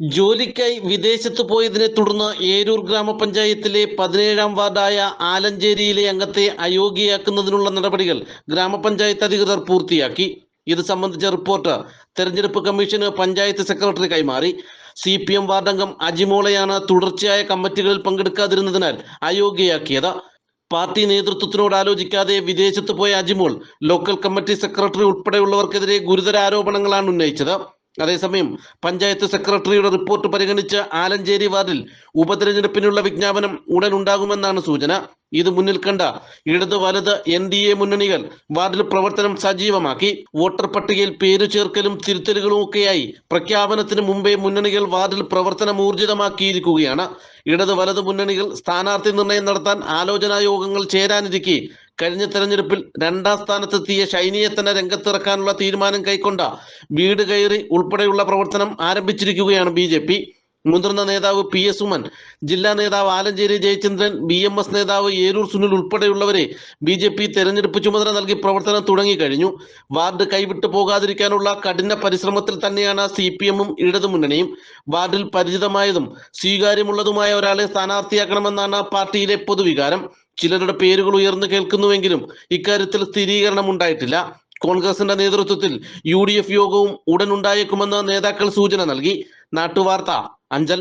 ജോലിക്കായി വിദേശത്ത് പോയതിനെ തുടർന്ന് ഏരൂർ ഗ്രാമപഞ്ചായത്തിലെ പതിനേഴാം വാർഡായ ആലഞ്ചേരിയിലെ അംഗത്തെ അയോഗ്യയാക്കുന്നതിനുള്ള നടപടികൾ ഗ്രാമപഞ്ചായത്ത് അധികൃതർ പൂർത്തിയാക്കി. ഇത് സംബന്ധിച്ച റിപ്പോർട്ട് തെരഞ്ഞെടുപ്പ് കമ്മീഷന് പഞ്ചായത്ത് സെക്രട്ടറി കൈമാറി. സി പി എം വാർഡംഗം അജിമോളയാണ് തുടർച്ചയായ കമ്മിറ്റികളിൽ പങ്കെടുക്കാതിരുന്നതിനാൽ അയോഗ്യയാക്കിയത്. പാർട്ടി നേതൃത്വത്തിനോട് ആലോചിക്കാതെ വിദേശത്ത് പോയ അജിമോൾ ലോക്കൽ കമ്മിറ്റി സെക്രട്ടറി ഉൾപ്പെടെയുള്ളവർക്കെതിരെ ഗുരുതര ആരോപണങ്ങളാണ് ഉന്നയിച്ചത്. അതേസമയം പഞ്ചായത്ത് സെക്രട്ടറിയുടെ റിപ്പോർട്ട് പരിഗണിച്ച് ആലഞ്ചേരി വാർഡിൽ ഉപതെരഞ്ഞെടുപ്പിനുള്ള വിജ്ഞാപനം ഉടൻ ഉണ്ടാകുമെന്നാണ് സൂചന. ഇത് മുന്നിൽ കണ്ട ഇടത് വലത് എൻ ഡി എ മുന്നണികൾ വാർഡിൽ പ്രവർത്തനം സജീവമാക്കി. വോട്ടർ പട്ടികയിൽ പേരു ചേർക്കലും തിരുത്തലുകളും ഒക്കെയായി പ്രഖ്യാപനത്തിന് മുമ്പേ മുന്നണികൾ വാർഡിൽ പ്രവർത്തനം ഊർജിതമാക്കിയിരിക്കുകയാണ്. ഇടത് വലത് മുന്നണികൾ സ്ഥാനാർത്ഥി നിർണയം നടത്താൻ ആലോചനാ യോഗങ്ങൾ ചേരാനിരിക്കെ കഴിഞ്ഞ തെരഞ്ഞെടുപ്പിൽ രണ്ടാം സ്ഥാനത്തെത്തിയ ഷൈനിയെ തന്നെ രംഗത്തിറക്കാനുള്ള തീരുമാനം കൈക്കൊണ്ട വീട് കയറി ഉൾപ്പെടെയുള്ള പ്രവർത്തനം ആരംഭിച്ചിരിക്കുകയാണ് ബി ജെ പി. മുതിർന്ന നേതാവ് പി എസ് ഉമൻ ജില്ലാ നേതാവ് Alancherry Jayachandran B M S നേതാവ് ഏരൂർ സുനിൽ ഉൾപ്പെടെയുള്ളവരെ ബി ജെ പി തെരഞ്ഞെടുപ്പ് ചുമതല നൽകി പ്രവർത്തനം തുടങ്ങിക്കഴിഞ്ഞു വാർഡ് കൈവിട്ടു പോകാതിരിക്കാനുള്ള കഠിന പരിശ്രമത്തിൽ തന്നെയാണ് സി പി എമ്മും ഇടതുമുന്നണിയും. വാർഡിൽ പരിചിതമായതും സ്വീകാര്യമുള്ളതുമായ ഒരാളെ സ്ഥാനാർത്ഥിയാക്കണമെന്നാണ് പാർട്ടിയിലെ പൊതുവികാരം. ചിലരുടെ പേരുകൾ ഉയർന്നു കേൾക്കുന്നുവെങ്കിലും ഇക്കാര്യത്തിൽ സ്ഥിരീകരണം ഉണ്ടായിട്ടില്ല. കോൺഗ്രസിന്റെ നേതൃത്വത്തിൽ യു യോഗവും ഉടൻ ഉണ്ടായേക്കുമെന്ന് നേതാക്കൾ സൂചന നൽകി. നാട്ടുവാർത്ത അഞ്ചൽ.